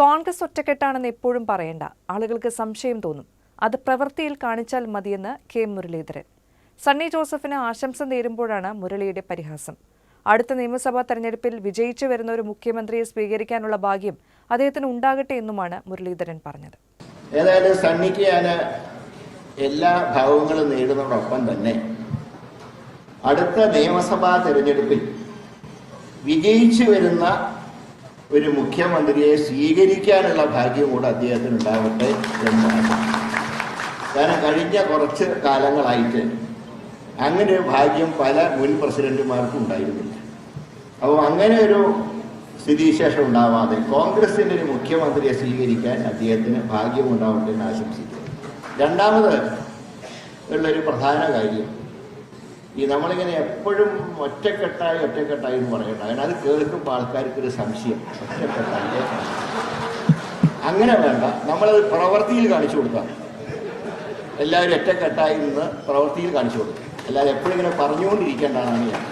കോൺഗ്രസ് ഒറ്റക്കെട്ടാണെന്ന് എപ്പോഴും പറയേണ്ട. ആളുകൾക്ക് സംശയം തോന്നും. അത് പ്രവൃത്തിയിൽ കാണിച്ചാൽ മതിയെന്ന് കെ. മുരളീധരൻ. സണ്ണി ജോസഫിന് ആശംസ നേരുമ്പോഴാണ് മുരളിയുടെ പരിഹാസം. അടുത്ത നിയമസഭാ തെരഞ്ഞെടുപ്പിൽ വിജയിച്ചു വരുന്ന ഒരു മുഖ്യമന്ത്രിയെ സ്വീകരിക്കാനുള്ള ഭാഗ്യം അദ്ദേഹത്തിന് ഉണ്ടാകട്ടെ എന്നുമാണ് മുരളീധരൻ പറഞ്ഞത്. ഏതായാലും സണ്ണിക്ക് ഞാൻ എല്ലാ ഭാവങ്ങളും നേടുന്നതോടൊപ്പം തന്നെ അടുത്ത നിയമസഭാ തെരഞ്ഞെടുപ്പിൽ വിജയിച്ചു വരുന്ന ഒരു മുഖ്യമന്ത്രിയെ സ്വീകരിക്കാനുള്ള ഭാഗ്യം കൂടെ അദ്ദേഹത്തിന് ഉണ്ടാവട്ടെ എന്നാണ് കാരണം കഴിഞ്ഞ കുറച്ച് കാലങ്ങളായിട്ട് അങ്ങനെ ഒരു ഭാഗ്യം പല മുൻ പ്രസിഡന്റുമാർക്കും ഉണ്ടായിരുന്നില്ല. അപ്പോൾ അങ്ങനെ ഒരു സ്ഥിതിവിശേഷം ഉണ്ടാവാതെ കോൺഗ്രസിന്റെ ഒരു മുഖ്യമന്ത്രിയെ സ്വീകരിക്കാൻ അദ്ദേഹത്തിന് ഭാഗ്യം ഉണ്ടാവട്ടെ എന്ന് ആശംസിക്കുന്നു. രണ്ടാമത് ഉള്ളൊരു പ്രധാന കാര്യം ഈ നമ്മളിങ്ങനെ എപ്പോഴും ഒറ്റക്കെട്ടായി ഒറ്റക്കെട്ടായി എന്ന് പറയണ്ട കാരണം അത് കേൾക്കുമ്പോൾ ആൾക്കാർക്ക് ഒരു സംശയം. ഒറ്റക്കെട്ടായി. അങ്ങനെ വേണ്ട. നമ്മളത് പ്രവൃത്തിയിൽ കാണിച്ചു കൊടുക്കാം. എല്ലാവരും ഒറ്റക്കെട്ടായി നിന്ന് പ്രവൃത്തിയിൽ കാണിച്ചു കൊടുക്കും. അല്ലാതെ എപ്പോഴും ഇങ്ങനെ പറഞ്ഞുകൊണ്ടിരിക്കേണ്ടതാണ് ഞാൻ.